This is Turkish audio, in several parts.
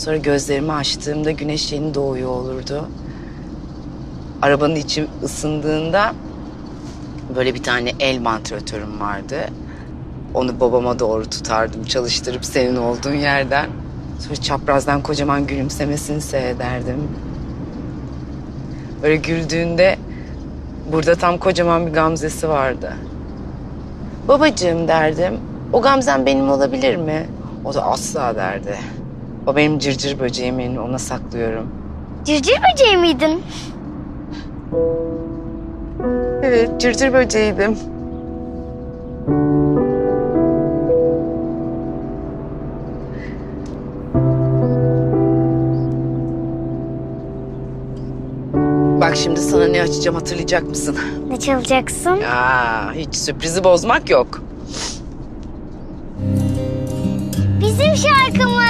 Sonra gözlerimi açtığımda güneş yeni doğuyor olurdu. Arabanın içi ısındığında böyle bir tane el mantratörüm vardı. Onu babama doğru tutardım çalıştırıp senin olduğun yerden. Sonra çaprazdan kocaman gülümsemesini seyrederdim. Böyle güldüğünde burada tam kocaman bir gamzesi vardı. Babacığım derdim. O gamzen benim olabilir mi? O da asla derdi. O benim cırcır böceğimin ona saklıyorum. Cırcır böceği miydin? Evet cırcır böceğiydim. Bak şimdi sana ne açacağım hatırlayacak mısın? Ne çalacaksın? Aa, hiç sürprizi bozmak yok. Bizim şarkımız.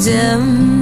varmayı öğreteceğim